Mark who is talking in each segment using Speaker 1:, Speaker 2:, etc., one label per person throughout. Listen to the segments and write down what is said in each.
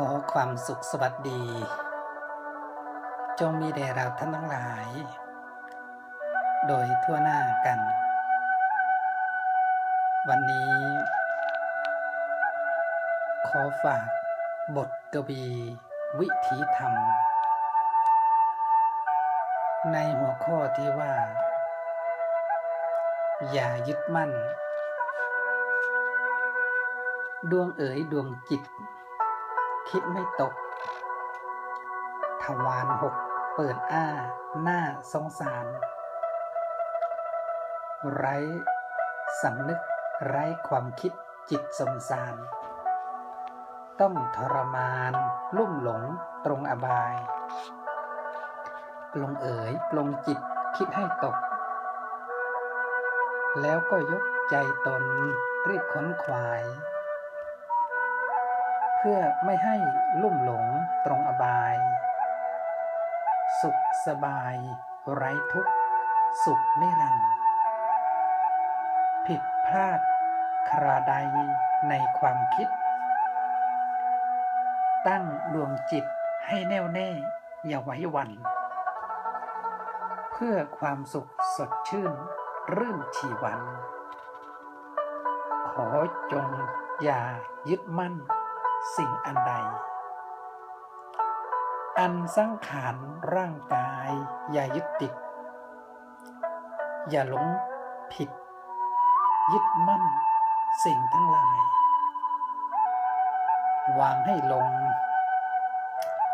Speaker 1: ขอความสุขสวัสดี จงมีแด่เราท่านทั้งหลาย โดยทั่วหน้ากัน วันนี้ ขอฝากบทกวีวิถีธรรม ในหัวข้อที่ว่า อย่ายึดมั่น ดวงเอ๋ยดวงจิต คิดไม่ตก ทวารหกเปิดอ้า หน้าสงสาร ไร้สำนึกไร้ความคิดจิตสมสาร ต้องทรมานลุ่มหลงตรงอบาย ปลงเอ๋ยปลงจิตคิดให้ตก แล้วก็ยกใจตนรีบขนขวาย พื่อไม่ให้ลุ่มหลงตรงอบาย สุขสบาย ไร้ทุกข์ สุขนิรันดร์ผิดพลาดคราใดในความคิด ตั้งดวงจิตให้แน่วแน่ อย่าไว้วัน เพื่อความสุขสดชื่น รื่นชีวัน ขอจงอย่ายึดมั่น สิ่งอันใด อันสังขารร่างกาย อย่ายึดติด อย่าหลงผิด ยึดมั่น สิ่งทั้งหลาย วางให้ลง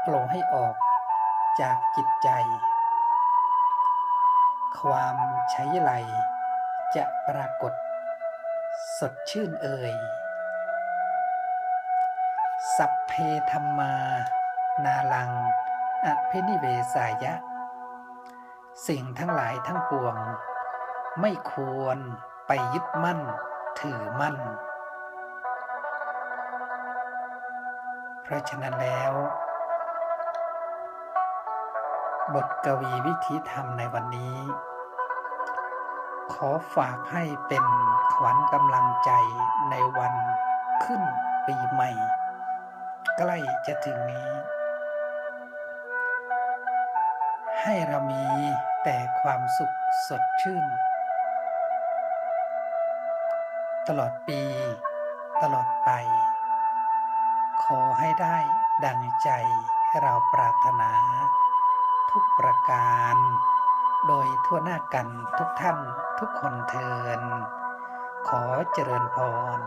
Speaker 1: ปลงให้ออกจากจิตใจ ความใช้ไหลจะปรากฏ สดชื่นเอ่ย สัพเพธรรมา นาลังอภินิเวสายะ สิ่งทั้งหลายทั้งปวง ไม่ควรไปยึดมั่น ถือมั่น เพราะฉะนั้นแล้ว บทกวีวิธีธรรมในวันนี้ ขอฝากให้เป็นขวัญกำลังใจในวันขึ้นปีใหม่ ใกล้จะถึงนี้ ให้เรามีแต่ความสุขสดชื่น ตลอดปี ตลอดไป ขอให้ได้ดังใจเราปรารถนา ทุกประการ โดยทั่วหน้ากันทุกท่านทุกคนเทิน ขอเจริญพร